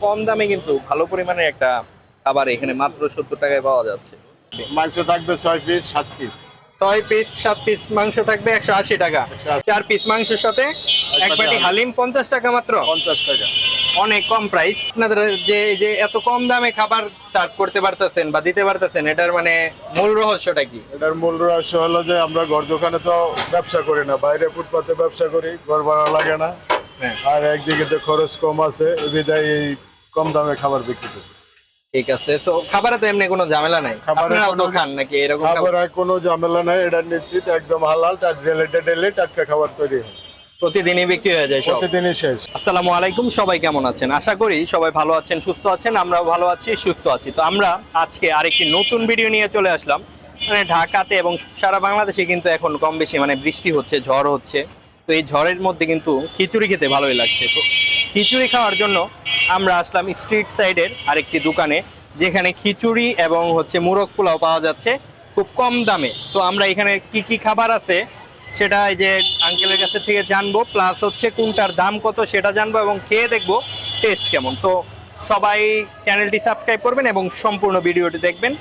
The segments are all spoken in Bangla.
কম দামে কিন্তু ভালো পরিমাণে একটা খাবার এখানে মাত্র সত্তর টাকায় পাওয়া যাচ্ছে। মাংস থাকবে ছয় পিস সাত পিস ছয় পিস সাত পিস মাংস থাকবে একশো আশি টাকা। চার পিস মাংসের সাথে এক বাটি হালিম পঞ্চাশ টাকা মাত্র। পঞ্চাশ টাকা। অনেক কম প্রাইস আপনাদের যে যে এত কম দামে খাবার সার্ভ করতে পারতেছেন বা দিতে পারতেছেন এটার মানে মূল রহস্যটা কি? এটার মূল রহস্য হলো যে আমরা ঘর দোকানে তো ব্যবসা করি না। বাইরে ফুটপাতে ব্যবসা করি ঘর ভাড়া লাগে না। হ্যাঁ। আর একদিকে তো খরচ কম আছে। বিধায় এই কম দামে খাবার বিক্রি করি ঠিক আছে তো খাবারে তো এমনি কোনো ঝামেলা নাই? খাবারে কোনো- খান নাকি? এরকম? খাবারে? কোনো ঝামেলা নাই এটা নিশ্চিত একদম হালাল তার রিলেটেড এলে টাটকা খাবার তৈরি হয় প্রতিদিনই বিক্রি হয়ে যায় প্রতিদিনই শেষ। আসসালামু আলাইকুম সবাই কেমন আছেন? আশা করি সবাই ভালো আছেন সুস্থ আছেন আমরাও ভালো আছি সুস্থ আছি। তো আমরা আজকে আরেকটি নতুন ভিডিও নিয়ে চলে আসলাম। মানে ঢাকাতে এবং সারা বাংলাদেশে কিন্তু এখন কম বেশি মানে বৃষ্টি হচ্ছে ঝড় হচ্ছে। তো এই ঝড়ের মধ্যে কিন্তু খিচুড়ি খেতে ভালোই লাগছে। তো খিচুড়ি খাওয়ার জন্য আমরা আসলাম স্ট্রিট সাইডের আরেকটি দোকানে যেখানে খিচুড়ি এবং হচ্ছে মুরগ পোলাও পাওয়া যাচ্ছে খুব কম দামে। তো আমরা এখানে কি কি খাবার আছে সেটা এই যে আঙ্কেলের কাছে থেকে জানব প্লাস হচ্ছে কোনটার দাম কত সেটা জানব এবং খেয়ে দেখব টেস্ট কেমন। তো সবাই চ্যানেলটি সাবস্ক্রাইব করবেন এবং সম্পূর্ণ ভিডিওটি দেখবেন।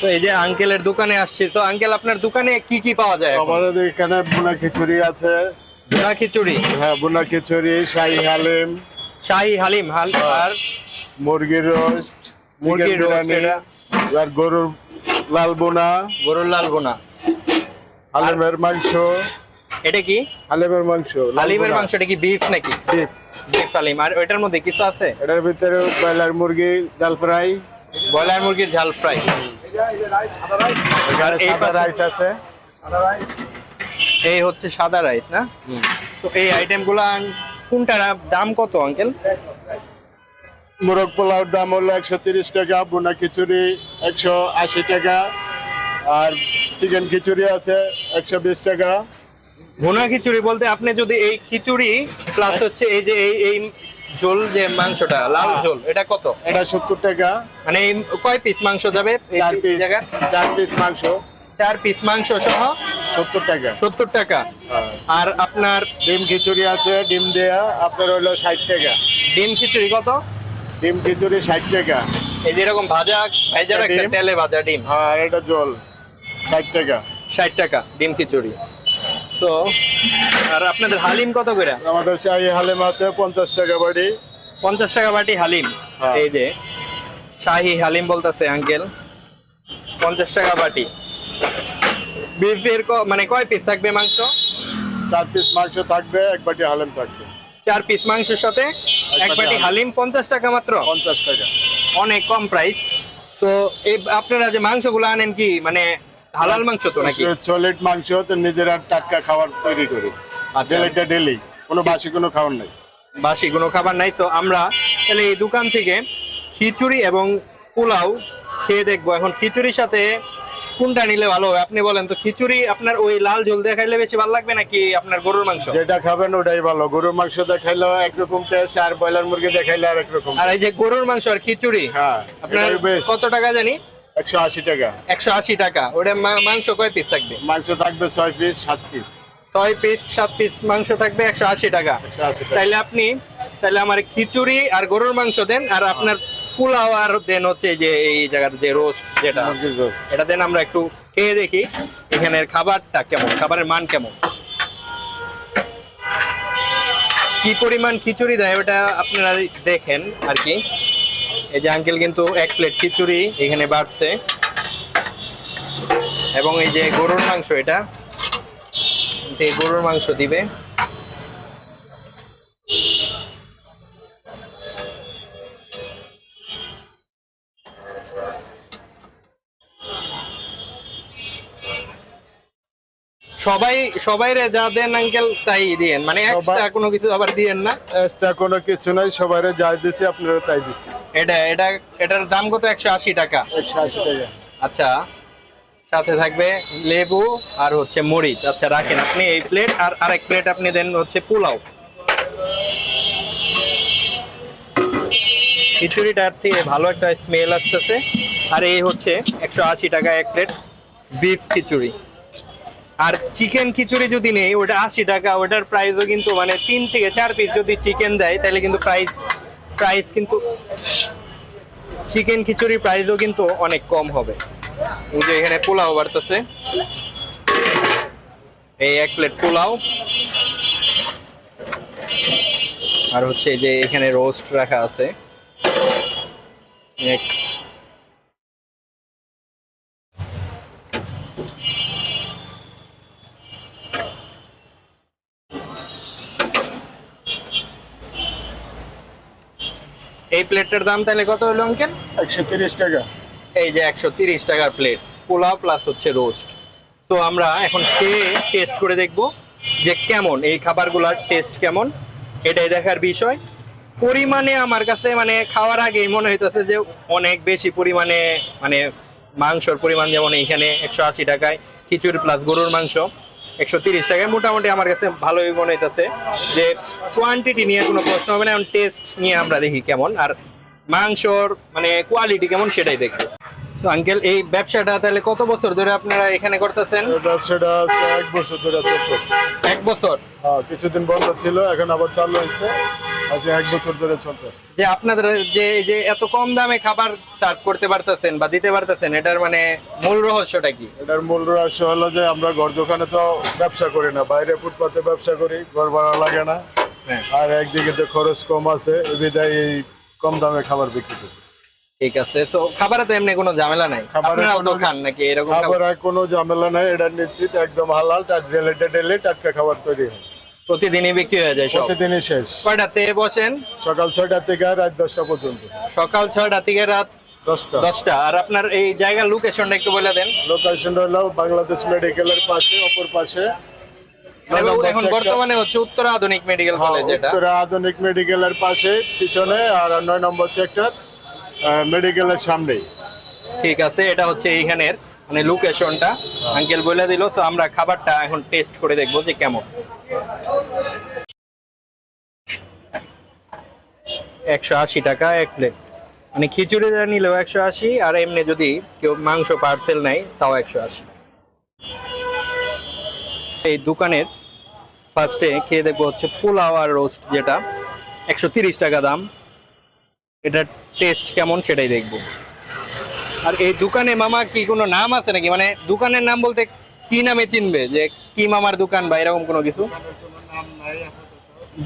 তো এই যে আঙ্কেলের দোকানে আসছে। তো আঙ্কেল আপনার দোকানে কি কি পাওয়া যায় আমাদের এখানে বুনা খিচুড়ি আছে। ভুনা খিচুড়ি? হ্যাঁ বুনা খিচুড়ি শাহি হালিম শাহি হালিম হাল আর মুরগির রোস্ট মুরগির roast আর গরুর লাল বোনা। গরুর লাল বোনা। হালিমের মাংস। এটা কি? হালিমের মাংস হালিমের মাংসটা কি বিফ নাকি? Beef। বিফ হালিম। আর ওইটার মধ্যে কিছু আছে? এটার ভিতরে ব্রয়লার মুরগি ডাল ফ্রাই। ব্রয়লার মুরগির ঝাল ফ্রাই। এই হচ্ছে সাদা রাইস না? তো এই আইটেমগুলো কোনটার দাম কত আঙ্কেল মোরগ পোলাওর দাম হলো একশো তিরিশ টাকা বোনা খিচুড়ি একশো আশি টাকা আর চিকেন খিচুড়ি আছে একশো বিশ টাকা। ভুনা খিচুড়ি বলতে আপনি যদি এই খিচুড়ি প্লাস হচ্ছে এই যে এই এই ঝোল যে মাংসটা লাল হ্যাঁ। ঝোল এটা কত? এটা সত্তর টাকা। মানে কয় পিস মাংস যাবে? এই চার পিস জায়গা চার পিস মাংস। চার পিস মাংস সহ সত্তর টাকা। সত্তর টাকা। হ্যাঁ। আর আপনার ডিম খিচুড়ি আছে ডিম দেয়া আপনার হলো ষাট টাকা। ডিম খিচুড়ি কত? ডিম খিচুড়ি ষাট টাকা। এই যেরকম ভাজা ভাজা একটা তেলে ভাজা ডিম। হ্যাঁ এটা জল। ষাট টাকা। ষাট টাকা ডিম খিচুড়ি। তো আর আপনাদের হালিম কত করে? আমাদের শাহি হালিম আছে পঞ্চাশ টাকা বাড়ি। পঞ্চাশ টাকা বাটি হালিম। হ্যাঁ। এই যে শাহি হালিম বলতেছে আঙ্কেল পঞ্চাশ টাকা বাটি। বিফের মানে কয় পিস থাকবে মাংস? চার পিস মাংস থাকবে এক বাটি হালিম থাকবে। চার পিস মাংসের সাথে এক বাটি হালিম। পঞ্চাশ টাকা মাত্র? পঞ্চাশ টাকা। অনেক কম প্রাইস তো এই আপনারা যে মাংসগুলো আনেন কি মানে হালাল মাংস তো নাকি? সলিড মাংস তো নিজেরা টাটকা খাবার তৈরি করি। আচ্ছা। ডেলিটা ডেলি কোনো বাসি কোনো খাবার নেই। বাসি কোনো খাবার নাই। তো আমরা তাহলে এই দোকান থেকে খিচুড়ি এবং পোলাও খেয়ে দেখব। এখন খিচুড়ির সাথে কোনটা নিলে ভালো হবে? আপনি বলেন তো খিচুড়ি আপনার ওই লাল ঝোল দেখাইলে বেশি ভালো লাগবে নাকি আপনার গরুর মাংস? যেটা খাবেন ওটাই ভালো। গরুর মাংস দেখাইলে একরকম টেস্ট আর ব্রয়লার মুরগি দেখাইলে আর একরকম আর এই যে গরুর মাংস আর খিচুড়ি হ্যাঁ আপনার কত টাকা জানি? একশো আশি টাকা। একশো আশি টাকা। ওটা মাংস কয় পিস থাকবে? মাংস থাকবে ছয় পিস সাত পিস ছয় পিস সাত পিস মাংস থাকবে একশো আশি টাকা। একশো আশি টাকা। তাইলে আপনি তাহলে আমার খিচুড়ি আর গরুর মাংস দেন আর আপনার পোলাও আর দেন হচ্ছে যে এই জায়গার যে রোস্ট যেটা এটা দেন আমরা একটু খেয়ে দেখি এখানের খাবারটা কেমন খাবারের মান কেমন। কি পরিমাণ খিচুড়ি দেয় ওটা আপনারা দেখেন আর কি। এই যে আঙ্কেল কিন্তু এক প্লেট খিচুড়ি এখানে বাড়ছে। এবং এই যে গরুর মাংস এটা গরুর মাংস দিবে। সবাই সবাই যা দেন আঙ্কেল তাই দিয়েন। মানে এক্সট্রা কোনো কিছু আবার দিয়েন না। এক্সট্রা কোনো কিছু নাই সবাই যাই দিছি আপনারা তাই দিছি। এটা এটা এটার দাম কত? একশো আশি টাকা। একশো আশি টাকা। আচ্ছা সাথে থাকবে লেবু আর হচ্ছে মরিচ। আচ্ছা রাখেন আপনি এই প্লেট আর আরেক প্লেট আপনি দেন হচ্ছে পোলাও। খিচুড়িটার থেকে ভালো একটা স্মেল আসতেছে। আর এই হচ্ছে একশো আশি টাকা এক প্লেট বিফ খিচুড়ি। আর চিকেন খিচুড়ি যদি নেই, ওটা আশি টাকা, ওটার প্রাইসও কিন্তু মানে তিন থেকে চার পিস যদি চিকেন দেয়, তাহলে কিন্তু প্রাইস প্রাইস কিন্তু চিকেন খিচুড়ির প্রাইসও কিন্তু অনেক কম হবে। যে এখানে পোলাও বাড়তেছে। এই এক প্লেট পোলাও। আর হচ্ছে যে এখানে রোস্ট রাখা আছে। এক- এই প্লেটটার দাম তাহলে কত হলো অঙ্কেল একশো তিরিশ টাকা। এই যে একশো তিরিশ টাকার প্লেট পোলাও প্লাস হচ্ছে রোস্ট তো আমরা এখন খেয়ে টেস্ট করে দেখব যে কেমন এই খাবারগুলোর টেস্ট কেমন। এটাই দেখার বিষয়। পরিমাণে আমার কাছে মানে খাওয়ার আগেই মনে হইতেছে যে অনেক বেশি পরিমাণে মানে মাংসর পরিমাণ যেমন এইখানে একশো আশি টাকায় খিচুড়ি প্লাস গরুর মাংস। একশো তিরিশ টাকায় মোটামুটি আমার কাছে ভালোই মনে হইতেছে যে কোয়ান্টিটি নিয়ে কোনো প্রশ্ন হবে না, এখন টেস্ট নিয়ে আমরা দেখি কেমন। আর মাংসর মানে কোয়ালিটি কেমন সেটাই দেখব। তো আঙ্কেল এই ব্যবসাটা তাহলে কত বছর ধরে আপনারা এখানে করতেছেন? ব্যবসাটা এক বছর ধরে চলতেছে। এক বছর? হ্যাঁ কিছুদিন বন্ধ ছিল এখন আবার চালু হয়েছে। আজকে এক বছর ধরে চলতেছে। যে আপনাদের যে যে এত কম দামে খাবার সার্ভ করতে পারতেছেন বা দিতে পারতেছেন এটার মানে মূল রহস্যটা কি? এটার মূল রহস্য হলো যে আমরা ঘর দোকানে তো ব্যবসা করি না বাইরে ফুটপাতে ব্যবসা করি ঘর ভাড়া লাগে না। হ্যাঁ। আর একদিকে তো খরচ কম আছে এই এই কম দামে খাবার বিক্রি করি। ঠিক আছে। তো খাবারে তো এমনি কোনো ঝামেলা নাই। খাবারে কোনো- খান নাকি? এরকম খাবার? কোনো ঝামেলা নাই এটা নিশ্চিত একদম হালাল তার ডেলে টাটকা খাবার তৈরি হয়। প্রতিদিনই বিক্রি হয়ে যায় সব? প্রতিদিনই শেষ। কয়টাতে বসেন? সকাল ছয়টা থেকে রাত দশটা পর্যন্ত। সকাল ছয়টা থেকে রাত দশটা। দশটা। আর আপনার এই জায়গার লোকেশনটা একটু বলে দেন। হলো বাংলাদেশ মেডিকেলের পাশে অপর পাশে। এখন বর্তমানে হচ্ছে উত্তর আধুনিক মেডিকেল হ্যাঁ, কলেজ এটা। উত্তরা আধুনিক মেডিকেলের পাশে পিছনে আর নয় নম্বর সেক্টর মেডিকেলের সামনেই। ঠিক আছে, এটা হচ্ছে এইখানের মানে লোকেশনটা আঙ্কেল বলে দিল তো আমরা খাবারটা এখন টেস্ট করে দেখব যে কেমন। একশো আশি টাকা এক প্লেট মানে খিচুড়ি যা নিলেও একশো আশি, আর এমনি যদি কেউ মাংস পার্সেল নেয়, তাও একশো আশি। এই দোকানের ফার্স্টে খেয়ে দেখব হচ্ছে পোলাও আর রোস্ট যেটা। একশো তিরিশ টাকা দাম। এটার টেস্ট কেমন সেটাই দেখব। আর এই দোকানে মামা কি কোনো নাম আছে নাকি? মানে দোকানের নাম বলতে কি নামে চিনবে? যে কি মামার দোকান বা এরকম কোনো কিছু?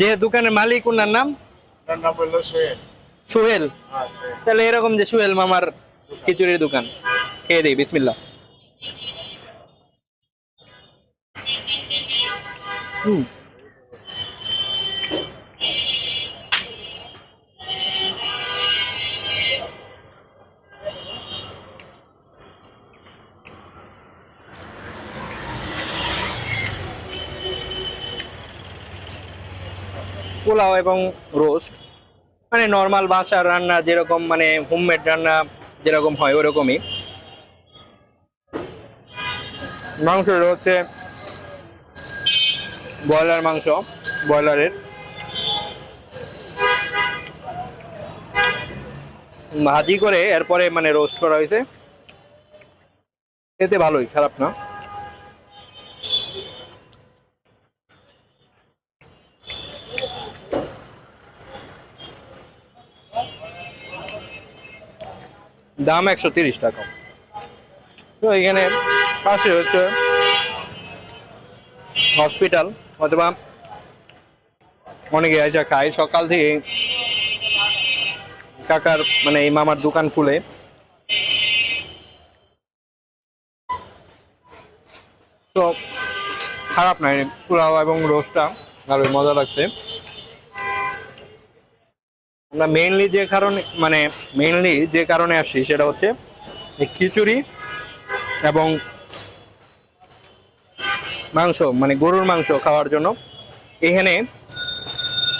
যে দোকানের মালিক ওনার নাম? হ্যাঁ, সোহেল। তাহলে এরকম যে সোহেল মামার খিচুড়ির দোকান। খেয়ে দিই বিসমিল্লা হুম। পোলাও এবং রোস্ট। মানে নর্মাল বাসার রান্না যেরকম মানে হোমমেড রান্না যেরকম হয় ওরকমই। মাংস হচ্ছে ব্রয়লার মাংস, ব্রয়লারের। ভাজি করে এরপরে মানে রোস্ট করা হয়েছে। খেতে ভালোই, খারাপ না। দাম একশো তিরিশ টাকা। তো এখানে পাশে হচ্ছে হসপিটাল অথবা অনেকে এসে খায়। সকাল থেকে কাকার মানে এই মামার দোকান খুলে। তো খারাপ নয়, পোলাও এবং রোস্টটা ভালোই মজা লাগছে। আমরা মেইনলি যে কারণে মানে মেইনলি যে কারণে আসি সেটা হচ্ছে খিচুড়ি এবং মাংস মানে গরুর মাংস খাওয়ার জন্য। এখানে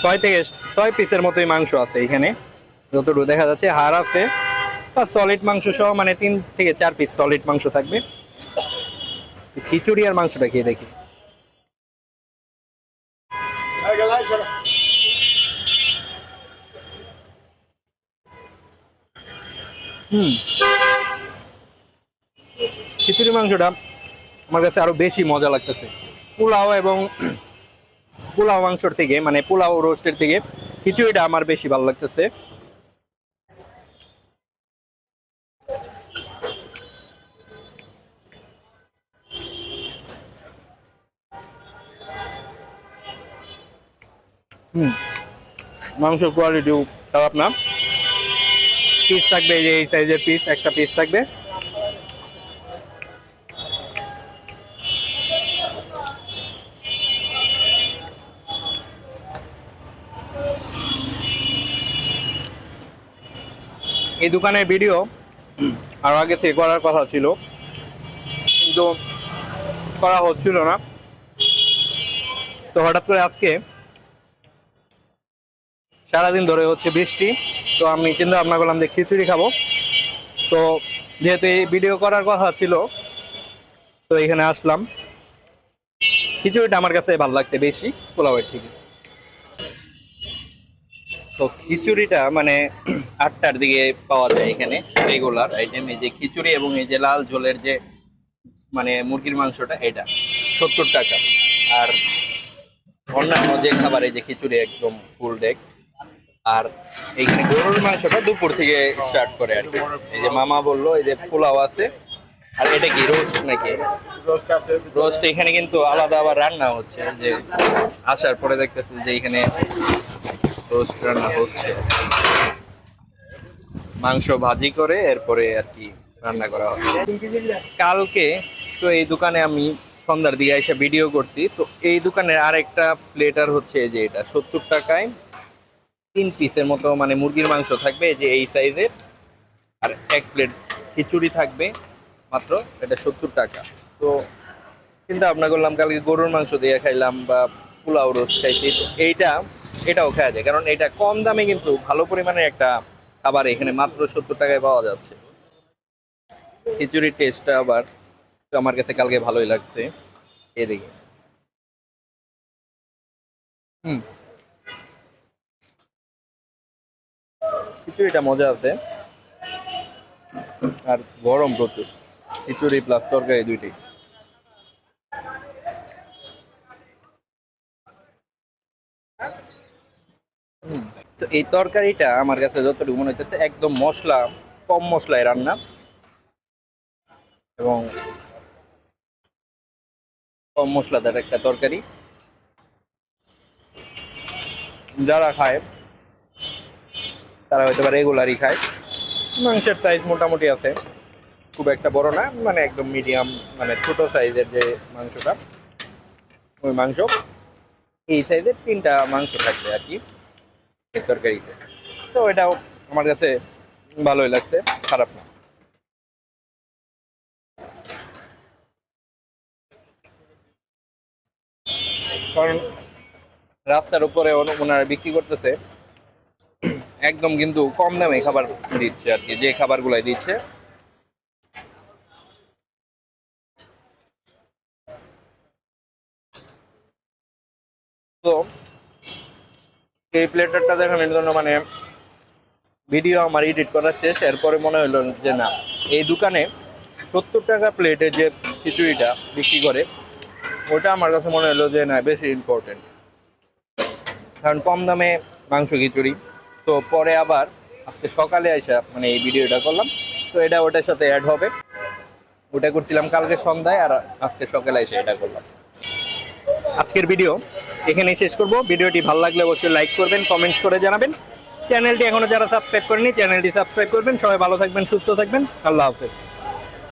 ছয় থেকে ছয় পিসের মতোই মাংস আছে এখানে। যতটুকু দেখা যাচ্ছে হাড় আছে বা সলিড মাংস সহ মানে তিন থেকে চার পিস সলিড মাংস থাকবে। খিচুড়ি আর মাংসটা খেয়ে দেখি। খিচুড়ি মাংসটা আমার কাছে আরও বেশি মজা লাগতেছে। পোলাও এবং পোলাও মাংসর থেকে মানে পোলাও রোস্টের থেকে খিচুড়িটা আমার বেশি ভালো লাগতেছে। হুম। কোয়ালিটিও খারাপ না। পিস থাকবে, এই যে এই সাইজের পিস একটা পিস থাকবে। এই দোকানের ভিডিও আর আগে থেকে করার কথা ছিল, কিন্তু করা হচ্ছিল না। তো হঠাৎ করে আজকে সারাদিন ধরে হচ্ছে বৃষ্টি। তো আমি চিন্তা ভাবনা করলাম যে খিচুড়ি খাব। তো যেহেতু এই ভিডিও করার কথা ছিল, তো এখানে আসলাম। খিচুড়িটা আমার কাছে ভালো লাগছে বেশি পোলাওয়ের থেকে। তো খিচুড়িটা মানে আটটার দিকে পাওয়া যায় এখানে রেগুলার আইটেম এই যে খিচুড়ি এবং এই যে লাল ঝোলের যে মানে মুরগির মাংসটা, এটা সত্তর টাকা। আর অন্যান্য যে খাবার এই যে খিচুড়ি একদম ফুল ডেক আর এইখানে গরুর মাংসটা দুপুর থেকে স্টার্ট করে আর কি। এই যে মামা বলল এই যে পোলাও আছে। আর এটা কি রোস্ট নাকি? রোস্ট এখানে কিন্তু আলাদা আবার রান্না হচ্ছে। যে আসার পরে দেখতেছি যে এখানে রোস্ট রান্না হচ্ছে। মাংস ভাজি করে এরপরে আর কি রান্না করা হচ্ছে কালকে তো এই দোকানে আমি সন্ধ্যার দিকে এসে ভিডিও করছি। তো এই দোকানের আরেকটা প্লেটার হচ্ছে এই যে এটা সত্তর টাকায় তিন পিসের মতো মানে মুরগির মাংস থাকবে যে এই সাইজের আর এক প্লেট খিচুড়ি থাকবে, মাত্র এটা সত্তর টাকা। তো চিন্তা ভাবনা করলাম, কালকে গরুর মাংস দিয়ে খাইলাম বা পোলাও রোস্ট খাইছি। এইটা, এটাও খাওয়া যায়। কারণ এটা কম দামে কিন্তু ভালো পরিমাণের একটা খাবার এখানে মাত্র সত্তর টাকায় পাওয়া যাচ্ছে। খিচুড়ির টেস্টটা আবার আমার কাছে কালকে ভালোই লাগছে। এদিকে। হুম। খিচুড়িটা মজা আছে। আর গরম প্রচুর। খিচুড়ি প্লাস তরকারি দুইটি এই তরকারিটা আমার কাছে যতটুকু মনে হইতেছে, একদম মশলা, কম মশলায় রান্না। এবং কম মশলাদার একটা তরকারি। যারা খায় তারা হয়তো বা রেগুলারই খায়। মাংসের সাইজ মোটামুটি আছে। খুব একটা বড় না মানে একদম মিডিয়াম মানে ছোট সাইজের যে মাংসটা, ওই মাংস। এই সাইজের তিনটা মাংস থাকবে আর কি তরকারিতে। তো এটাও আমার কাছে ভালোই লাগছে, খারাপ না। কারণ রাস্তার উপরে ওনারা বিক্রি করতেছে। একদম কিন্তু কম দামে খাবার দিচ্ছে আর কি, যে খাবারগুলাই দিচ্ছে। তো এই প্লেটারটা দেখানোর জন্য মানে ভিডিও আমার এডিট করা শেষ, এরপরে মনে হলো যে না, এই দোকানে সত্তর টাকা প্লেটে যে খিচুড়িটা বিক্রি করে, ওটা আমার কাছে মনে হলো যে না, বেশি ইম্পর্টেন্ট কারণ কম দামে মাংস খিচুড়ি। তো পরে আবার আজকে সকালে আসা মানে এই ভিডিওটা করলাম। তো এটা ওটার সাথে অ্যাড হবে। ওটা করছিলাম কালকে সন্ধ্যায় আর আজকে সকালে এসে এটা করলাম। আজকের ভিডিও এখানেই শেষ করব। ভিডিওটি ভালো লাগলে অবশ্যই লাইক করবেন কমেন্ট করে জানাবেন। চ্যানেলটি এখনও যারা সাবস্ক্রাইব করেনি চ্যানেলটি সাবস্ক্রাইব করবেন। সবাই ভালো থাকবেন, সুস্থ থাকবেন। আল্লাহ হাফেজ।